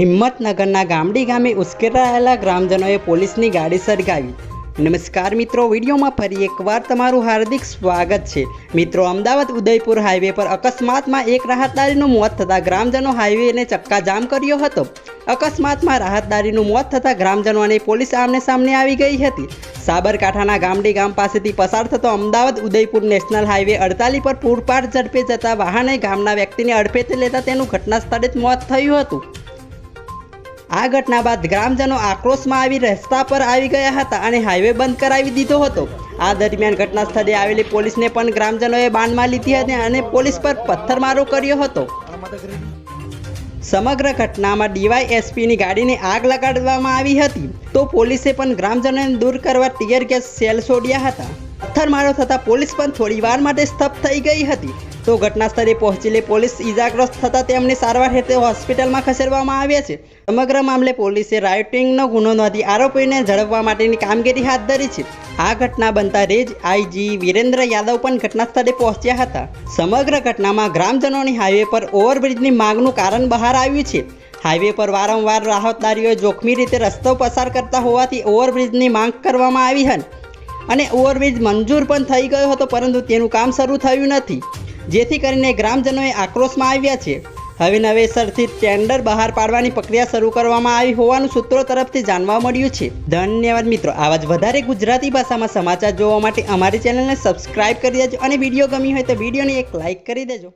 હિંમતનગરના ગામડી ગામે ઉશ્કેરાયેલા ગ્રામજનોએ પોલીસની ગાડી સળગાવી. નમસ્કાર મિત્રો, વિડીયોમાં ફરી એકવાર તમારું હાર્દિક સ્વાગત છે. મિત્રો, અમદાવાદ ઉદયપુર હાઈવે પર અકસ્માતમાં એક રાહતદારીનું મોત થતાં ગ્રામજનો હાઈવેને ચક્કાજામ કર્યો હતો. અકસ્માતમાં રાહતદારીનું મોત થતાં ગ્રામજનો અને પોલીસ આમને સામને આવી ગઈ હતી. સાબરકાંઠાના ગામડી ગામ પાસેથી પસાર થતો અમદાવાદ ઉદયપુર નેશનલ હાઈવે અડતાલી પર પૂરપાટ ઝડપે જતા વાહને ગામના વ્યક્તિને અડફેટે લેતા તેનું ઘટના સ્થળે જ મોત થયું હતું. આ ઘટના બાદ ગ્રામજનો આક્રોશમાં આવી રસ્તા પર આવી ગયા હતા અને હાઈવે બંધ કરાવી દીધો હતો. આ દરમિયાન ઘટના સ્થળે આવેલી પોલીસને પણ ગ્રામજનોએ બાનમાં લીધી હતી અને પોલીસ પર પથ્થરમારો કર્યો હતો. સમગ્ર ઘટનામાં ડીવાયએસપીની ગાડીને આગ લગાડવામાં આવી હતી. તો પોલીસે પણ ગ્રામજનોને દૂર કરવા ટીયર ગેસ સેલ છોડ્યા હતા. પથ્થરમારો થતાં પોલીસ પણ થોડી વાર માટે સ્તબ્ધ થઈ ગઈ હતી. તો ઘટના સ્થળે પહોંચેલી પોલીસ ઈજાગ્રસ્ત થતાં તેમને સારવાર હેઠળ હોસ્પિટલમાં ખસેડવામાં આવ્યા છે. સમગ્ર મામલે પોલીસે રાયોટિંગનો ગુનો નોંધી આરોપીને ઝડપવા માટેની કામગીરી હાથ ધરી છે. આ ઘટના બનતા રેજ આઈજી વિરેન્દ્ર યાદવ પણ ઘટના સ્થળે પહોંચ્યા હતા. સમગ્ર ઘટનામાં ગ્રામજનોની હાઈવે પર ઓવરબ્રિજની માંગનું કારણ બહાર આવ્યું છે. હાઈવે પર વારંવાર રાહતદારીઓ જોખમી રીતે રસ્તો પસાર કરતા હોવાથી ઓવરબ્રિજની માંગ કરવામાં આવી હતી. અને ઓવરબ્રિજ મંજૂર પણ થઈ ગયો હતો, પરંતુ તેનું કામ શરૂ થયું નથી. જેથી કરીને ગ્રામજનોએ આક્રોશમાં આવ્યા છે. હવે નવેસરથી ટેન્ડર બહાર પાડવાની પ્રક્રિયા શરૂ કરવામાં આવી હોવાનું સૂત્રો તરફથી જાણવા મળ્યું છે. ધન્યવાદ મિત્રો. આવા જ વધારે ગુજરાતી ભાષામાં સમાચાર જોવા માટે અમારી ચેનલને સબસ્ક્રાઇબ કરી દેજો અને વીડિયો ગમી હોય તો વિડીયોને એક લાઇક કરી દેજો.